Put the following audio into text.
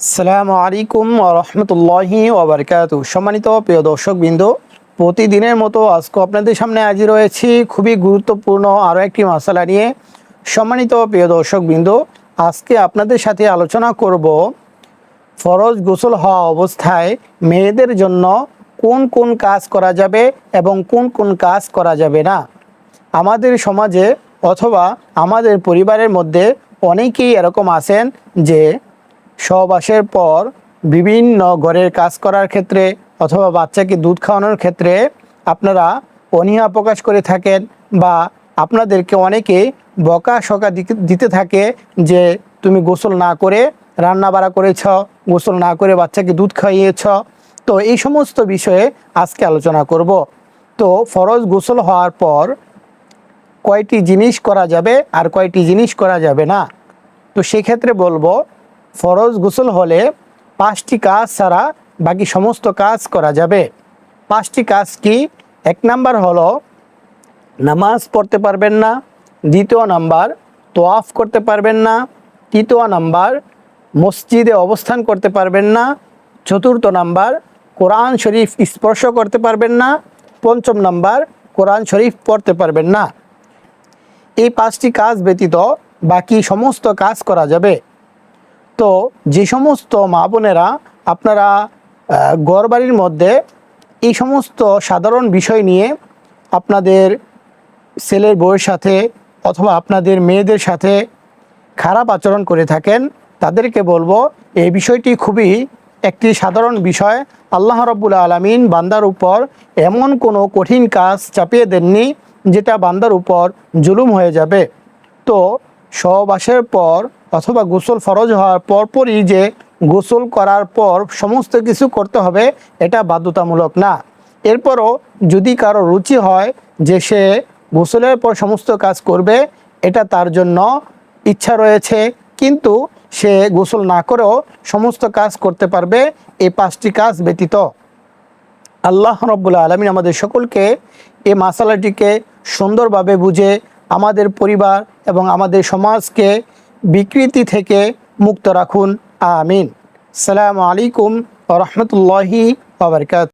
সালামু আলাইকুম রহমতুল্লাহি ওবরকাত সম্মানিত প্রিয় দর্শক বিন্দু প্রতিদিনের মতো আজকে আপনাদের সামনে হাজির রয়েছি খুবই গুরুত্বপূর্ণ আরও একটি মশালা নিয়ে। সম্মানিত প্রিয় দর্শক বিন্দু আজকে আপনাদের সাথে আলোচনা করব ফরজ গোসল হওয়া অবস্থায় মেয়েদের জন্য কোন কোন কাজ করা যাবে এবং কোন কোন কাজ করা যাবে না। আমাদের সমাজে অথবা আমাদের পরিবারের মধ্যে অনেকেই এরকম আছেন যে সহবাসের পর বিভিন্ন ঘরের কাজ করার ক্ষেত্রে অথবা বাচ্চাকে দুধ খাওয়ানোর ক্ষেত্রে আপনারা অনীহা প্রকাশ করে থাকেন বা আপনাদেরকে অনেকে বকা সকা দিতে- থাকে যে তুমি গোসল না করে রান্না বাড়া করেছ, গোসল না করে বাচ্চাকে দুধ খাইয়েছ। তো এই সমস্ত বিষয়ে আজকে আলোচনা করব। তো ফরজ গোসল হওয়ার পর কয়টি জিনিস করা যাবে আর কয়টি জিনিস করা যাবে না? তো সেক্ষেত্রে বলব ফরজ গোসল হলে পাঁচটি কাজ ছাড়া বাকি সমস্ত কাজ করা যাবে। পাঁচটি কাজ কি? এক নাম্বার হলো, নামাজ পড়তে পারবেন না। দ্বিতীয় নাম্বার, তোয়াফ করতে পারবেন না। তৃতীয় নাম্বার, মসজিদে অবস্থান করতে পারবেন না। চতুর্থ নাম্বার, কোরআন শরীফ স্পর্শ করতে পারবেন না। পঞ্চম নাম্বার, কোরআন শরীফ পড়তে পারবেন না। এই পাঁচটি কাজ ব্যতীত বাকি সমস্ত কাজ করা যাবে। তো যে সমস্ত মা বোনেরা আপনারা ঘরবাড়ির মধ্যে এই সমস্ত সাধারণ বিষয় নিয়ে আপনাদের ছেলের বউয়ের সাথে অথবা আপনাদের মেয়েদের সাথে খারাপ আচরণ করে থাকেন, তাদেরকে বলব এই বিষয়টি খুবই একটি সাধারণ বিষয়। আল্লাহ রব্বুল আলমিন বান্দার উপর এমন কোনো কঠিন কাজ চাপিয়ে দেননি যেটা বান্দার উপর জুলুম হয়ে যাবে। তো সহবাসের পর অথবা গোসল ফরজ হওয়ার পরপরই যে গোসল করার পর সমস্ত কিছু করতে হবে, এটা বাধ্যতামূলক না। এরপরও যদি কারও রুচি হয় যে সে গোসলের পর সমস্ত কাজ করবে, এটা তার জন্য ইচ্ছা রয়েছে। কিন্তু সে গোসল না করেও সমস্ত কাজ করতে পারবে এই পাঁচটি কাজ ব্যতীত। আল্লাহ রব্বুল আলমিন আমাদের সকলকে এই মাসালাটিকে সুন্দরভাবে বুঝে আমাদের পরিবার এবং আমাদের সমাজকে বিকৃতি থেকে মুক্ত রাখুন। আমিন। সালামু আলাইকুম রহমতুল্লাহি আবরকাত